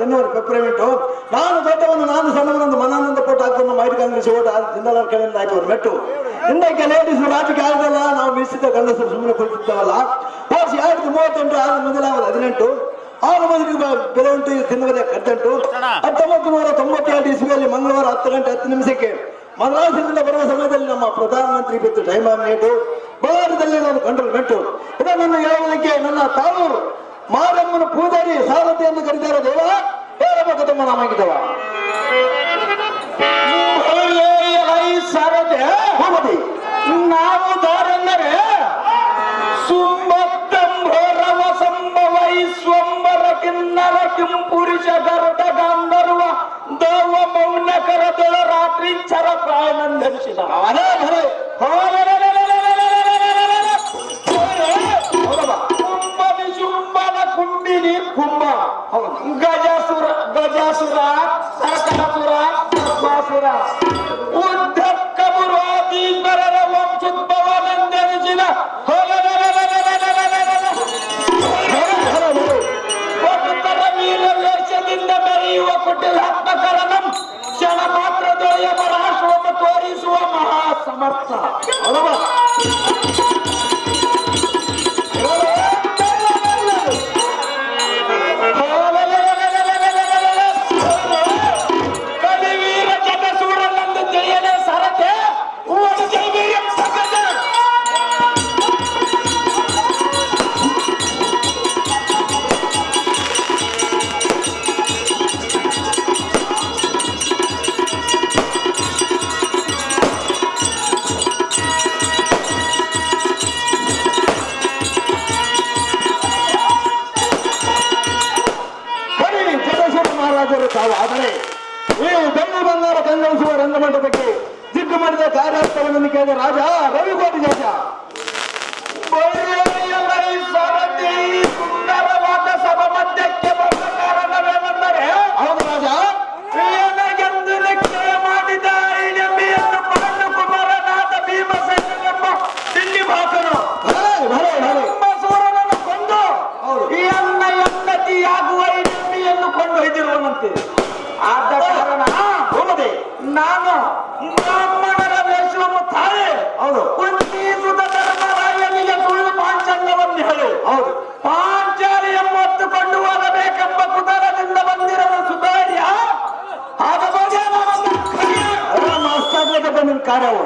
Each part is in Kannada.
ನಾನು ಹುಡುಗರು ನಾನು ದೊಡ್ಡವನು ನಾನು ಸಣ್ಣವನೊಂದು ಮನಾನಂದ ಪಟ್ಟು ಹಾಕೊಂಡು ಮೈಟ್ ಕಾಂಗ್ರೆಸ್ ಓಟ ತಿನ್ನಲ ಕಡೆಯಿಂದ ಆಯ್ತು ಮೆಟ್ಟು. ಹಿಂದಕ್ಕೆ ಲೇಡೀಸ್ ರಾಜಕೀಯ ಆಗಲ್ಲ ನಾವು ಮೀಸಿದ ಗಂಡಸರು ಸುಮ್ಮನೆ ಕುಳಿತಿದ್ದವಲ್ಲ ವರ್ಷ ಎರಡು ಮೂವತ್ತೆಂಟು ಆರು ಮೊದಲಾவது ಹದಿನೆಂಟು. ಆರು ಮಂದಿಗೆ ಬ- ಬೆಲೆ ಉಂಟು ತಿನ್ನುವುದೇ ಕಟ್ಟಂಟು ಹತ್ತೊಂಬತ್ತು ನೂರ ತೊಂಬತ್ತೆರಡು ಇಸ್ವಿಯಲ್ಲಿ ಮಂಗಳವಾರ ಹತ್ತು ಗಂಟೆ ಹತ್ತು ನಿಮಿಷಕ್ಕೆ ಮದ್ರಾಸಿನಿಂದ ಬರುವ ಸಮಯದಲ್ಲಿ ನಮ್ಮ ಪ್ರಧಾನಮಂತ್ರಿ ಬಿತ್ತು ಟೈಮ್ ನೇಟು ಬಳ್ಳಾರದಲ್ಲಿ ನಾನು ಕಂಟ್ರೋಲ್ ಮೆಟ್ಟು. ಇದನ್ನು ಹೇಳುವುದಕ್ಕೆ ನನ್ನ ತಾಳೂರು ಮಾರಮ್ಮನ ಪೂಜಾರಿ ಸಾರಥಿ ಎಂದು ಕರೀತಾರೆ ದೇವ. ಹೇಳಬೇಕು ತಮ್ಮ ನಾಮಾಗಿದ್ದವ ಸಾರತೆ ಹೋಗದಿ ನಾವು ದಾರೆಂದರೆ ಸುಂಬತ್ತಂಭೋರವ ಸಂಭವೈ ಸ್ವಂಬರ ಕಿನ್ನರ ಕಿಂಪುರುಷ ಗರುಡ ಗಾಂಧರ್ವ ದೌವ ಮೌನ ಕರದೊಳ ರಾತ್ರಿ ಚರ ಪ್ರಾಯನಂದರಿಸಿದ ಅದೇ ಭಲೆ ಕುಂಭದಿ ಕುಂಭ ಗಜಸುರ ಗಜಾಸುರ ಸರ್ಕಟಸುರ ಸರ್ಪಾಸುರ ಉದ್ಧಕ್ಕ ಮುರಾದೀಶ್ವರರ ವಂಶೋದ್ಭವನೆಂದೆನಿಸಿದ ಭಕ್ತರ ವೀರ ವೇಷದಿಂದ ಮೆರೆಯುವ ಕುಟಿಲಾತ್ಮಕರನಂ ಕ್ಷಣ ಮಾತ್ರದೊಳೆಯ ಪರಾಶ್ರಮ ತೋರಿಸುವ ಮಹಾ ಸಮರ್ಥ ಅಲ್ಲವಾ ಕಲಿವೀರ ಆದರೆ ನೀವು ಬೆಳ್ಳಿ ಬಂಗಾರ ಕಂಗೊಳಿಸುವ ರಂಗಮಂಟಪಕ್ಕೆ ಜಿಡ್ಡು ಮಾಡಿದ ಕಾರ್ಯಾರ್ಥವನ್ನು ಕೇಳಿದ ರಾಜ ರವಿಕೋಟಿ ದೇಶ ನಾನು ಬ್ರಾಹ್ಮಣರ ವೇಷವನ್ನು ತಾಯಿ ಹೌದು. ಕುಂತಿಸುತ್ತ ಧರ್ಮರಾಯನಿಗೆ ಸುಳ್ಳು ಪಾಂಚಾಂಗವನ್ನು ಹೇಳಿ. ಹೌದು. ಪಾಂಚಾಲಿ ಎಂಬತ್ತುಕೊಂಡು ಹೋಗಬೇಕೆಂಬ ಕುತರದಿಂದ ಬಂದಿರುವ ಸುಧಾರ್ಯ ಹಸ್ತಾಗ್ಲಕ್ಕೆ ನಿನ್ನ ಕಾರ್ಯವು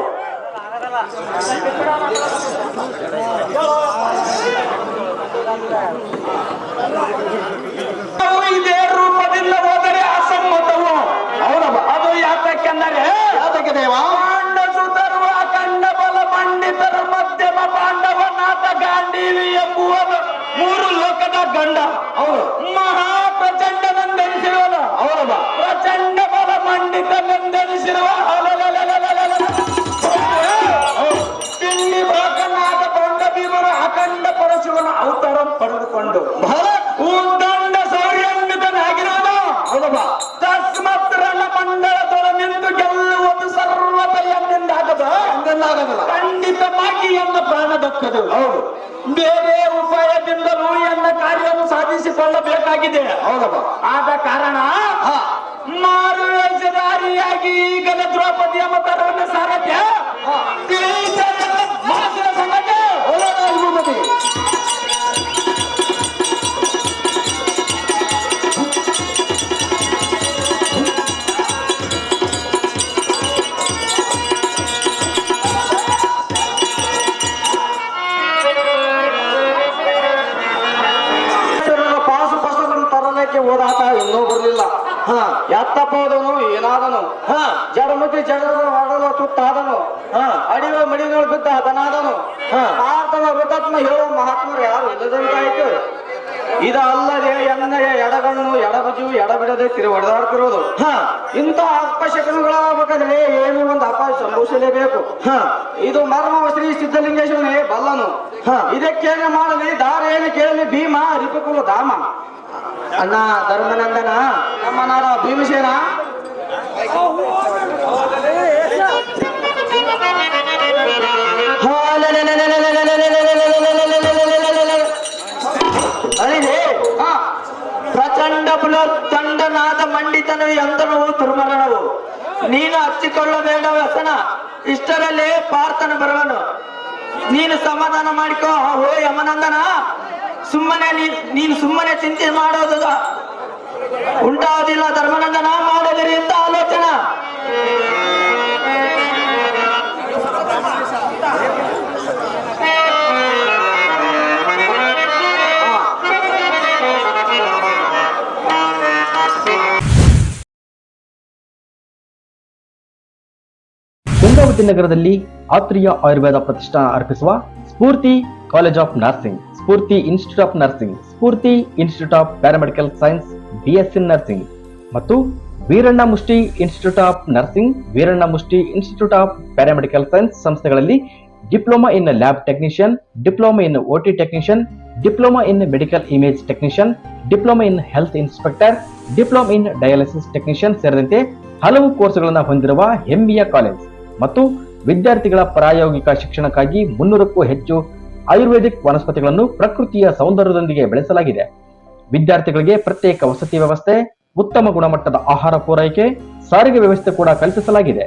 ಇದೇ ರೂಪದಿಂದ ಹೋದ ಯಾತಕ್ಕೆಂದರೆ? ಯಾತಕ್ಕೆ ದೇವ? ಪಾಂಡ ಸುತರುವ ಅಖಂಡ ಬಲ ಪಂಡಿತರ ಮಧ್ಯಮ ಪಾಂಡವನಾಥ ಗಾಂಧೀವಿ ಎಂಬುವನು ಮೂರು ಲೋಕದ ಗಂಡ. ಹೌದು. ಮಹಾ ಪ್ರಚಂಡನೆಂದೆನಿಸಿರುವನು ಅವರದ ಪ್ರಚಂಡ ಬಲ ಮಂಡಿತನೆಂದೆನಿಸಿರುವ ತಿಂಡಿ ಭಾಗನಾದ ಪಂಡ ಭೀಮರು ಅಖಂಡ ಪರಶುವನ ಅವತಾರ ಪಡೆದುಕೊಂಡು ಭಲೆ ದಕ್ಕದು ಹೌದು. ಬೇರೆ ಉಪಾಯದಿಂದಲೂ ಎನ್ನ ಕಾರ್ಯವನ್ನು ಸಾಧಿಸಿಕೊಳ್ಳಬೇಕಾಗಿದೆ. ಹೌದಪ್ಪ. ಆದ ಕಾರಣ ಹಾ. ಮಾರು ವೇಷಧಾರಿಯಾಗಿ ಈಗಲೇ ದ್ರೌಪದಿಯ ಮತ ಸಾರಥ್ಯ ಹೋದನು ಏನಾದನು? ಹಾ ಜಡಮುಖಿ ಜಗದ ಮಾಡಲು ತುತ್ತಾದನು. ಅಡಿವ ಮಡಿಗಳು ಬಿದ್ದ ಹತನಾದನು. ಹಾ ಭಾರತದ ಹುತಾತ್ಮ ಹೇಳುವ ಮಹಾತ್ಮರು ಯಾರು ಇಲ್ಲದಂತಾಯ್ತು. ಇದಲ್ಲದೆ ಎಣ್ಣೆಯ ಎಡಗಣ್ಣು, ಎಡಬಜು, ಎಡಬಿಡದೆ ತಿರು ಹೊಡೆದಾಡ್ತಿರೋದು ಇಂಥ ಅಪಶಕನಗಳಾಗಬೇಕಾದ್ರೆ ಏನು ಒಂದು ಅಪಾಯ ಸಂಭವಿಸಲೇಬೇಕು. ಹಾ, ಇದು ಮರ್ಮ ಶ್ರೀ ಸಿದ್ಧಲಿಂಗೇಶ್ವರನೇ ಬಲ್ಲನು. ಹಾ, ಇದಕ್ಕೇನೆ ಮಾಡಲಿ ದಾರೇನು ಕೇಳಲಿ ಭೀಮ ರಿಪುಕುಲ ಧಾಮ. ಅಣ್ಣ ಧರ್ಮನಂದನ ನಮ್ಮನಾರ ಭೀಮಸೇನ ಅದೇ ಹಾ ಪ್ರಚಂಡ ತಂಡನಾದ ಮಂಡಿತನವು ಎಂದನವು ದುರ್ಮರಣವು ನೀನು ಹಚ್ಚಿಕೊಳ್ಳಬೇಡ ವ್ಯಸನ ಇಷ್ಟರಲ್ಲೇ ಪಾರ್ಥನ ಬರುವನು ನೀನು ಸಮಾಧಾನ ಮಾಡಿಕೋ ಓ ಯಮನಂದನ ಸುಮ್ಮನೆ ನೀನು ಸುಮ್ಮನೆ ಚಿಂತೆ ಮಾಡೋದು ಉಂಟಾವುದಿಲ್ಲ ಧರ್ಮನಂದನ ಮಾಡೋದಿರಿ ಅಂತ ಆಲೋಚನಾ? ಗಂಗಾವತಿ ನಗರದಲ್ಲಿ ಆತ್ರಿಯ ಆಯುರ್ವೇದ ಪ್ರತಿಷ್ಠಾನ ಅರ್ಪಿಸುವ Spoorthi college of nursing. Spoorthi institute of nursing Spoorthi institute of paramedical science BSc nursing ಮತ್ತು Veeranna Mushti institute of nursing Veeranna Mushti institute of paramedical science ಸಂಸ್ಥೆಗಳಲ್ಲಿ diploma in lab technician, diploma in OT technician, diploma in medical image technician, diploma in health inspector, diploma in dialysis technician ಸೇರಿದಂತೆ ಹಲವು ಕೋರ್ಸ್ಗಳನ್ನು ಹೊಂದಿರುವ ಹೆಮ್ಮಿಯ ಕಾಲೇಜ್ ಮತ್ತು ವಿದ್ಯಾರ್ಥಿಗಳ ಪ್ರಾಯೋಗಿಕ ಶಿಕ್ಷಣಕ್ಕಾಗಿ ಮುನ್ನೂರಕ್ಕೂ ಹೆಚ್ಚು ಆಯುರ್ವೇದಿಕ್ ವನಸ್ಪತಿಗಳನ್ನು ಪ್ರಕೃತಿಯ ಸೌಂದರ್ಯದೊಂದಿಗೆ ಬೆಳೆಸಲಾಗಿದೆ. ವಿದ್ಯಾರ್ಥಿಗಳಿಗೆ ಪ್ರತ್ಯೇಕ ವಸತಿ ವ್ಯವಸ್ಥೆ, ಉತ್ತಮ ಗುಣಮಟ್ಟದ ಆಹಾರ ಪೂರೈಕೆ, ಸಾರಿಗೆ ವ್ಯವಸ್ಥೆ ಕೂಡ ಕಲ್ಪಿಸಲಾಗಿದೆ.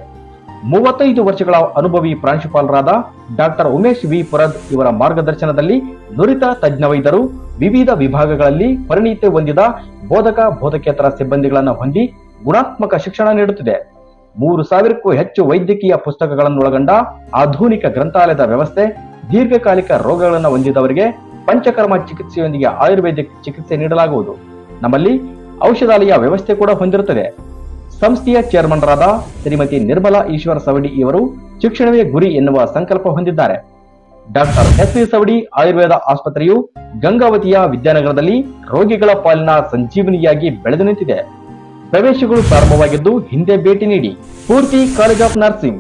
ಮೂವತ್ತೈದು ವರ್ಷಗಳ ಅನುಭವಿ ಪ್ರಾಂಶುಪಾಲರಾದ ಡಾಕ್ಟರ್ ಉಮೇಶ್ ವಿ. ಪುರದ್ ಇವರ ಮಾರ್ಗದರ್ಶನದಲ್ಲಿ ನುರಿತ ತಜ್ಞ ವೈದ್ಯರು ವಿವಿಧ ವಿಭಾಗಗಳಲ್ಲಿ ಪರಿಣಿತಿ ಹೊಂದಿದ ಬೋಧಕ ಬೋಧಕೇತರ ಸಿಬ್ಬಂದಿಗಳನ್ನು ಹೊಂದಿ ಗುಣಾತ್ಮಕ ಶಿಕ್ಷಣ ನೀಡುತ್ತಿದೆ. ಮೂರು ಸಾವಿರಕ್ಕೂ ಹೆಚ್ಚು ವೈದ್ಯಕೀಯ ಪುಸ್ತಕಗಳನ್ನೊಳಗೊಂಡ ಆಧುನಿಕ ಗ್ರಂಥಾಲಯದ ವ್ಯವಸ್ಥೆ ದೀರ್ಘಕಾಲಿಕ ರೋಗಗಳನ್ನು ಹೊಂದಿದವರಿಗೆ ಪಂಚಕರ್ಮ ಚಿಕಿತ್ಸೆಯೊಂದಿಗೆ ಆಯುರ್ವೇದಿಕ್ ಚಿಕಿತ್ಸೆ ನೀಡಲಾಗುವುದು. ನಮ್ಮಲ್ಲಿ ಔಷಧಾಲಯ ವ್ಯವಸ್ಥೆ ಕೂಡ ಹೊಂದಿರುತ್ತದೆ. ಸಂಸ್ಥೆಯ ಚೇರ್ಮನ್ರಾದ ಶ್ರೀಮತಿ ನಿರ್ಮಲಾ ಈಶ್ವರ ಸವಡಿ ಇವರು ಶಿಕ್ಷಣವೇ ಗುರಿ ಎನ್ನುವ ಸಂಕಲ್ಪ ಹೊಂದಿದ್ದಾರೆ. Doctor S V Savadi Ayurveda ಆಸ್ಪತ್ರೆಯು ಗಂಗಾವತಿಯ ವಿದ್ಯಾನಗರದಲ್ಲಿ ರೋಗಿಗಳ ಪಾಲಿನ ಸಂಜೀವನಿಯಾಗಿ ಬೆಳೆದು ನಿಂತಿದೆ. ಪ್ರವೇಶಗಳು ಪ್ರಾರಂಭವಾಗಿದ್ದು ಹಿಂದೆ ಭೇಟಿ ನೀಡಿ ಪೂರ್ತಿ ಕಾಲೇಜ್ ಆಫ್ ನರ್ಸಿಂಗ್.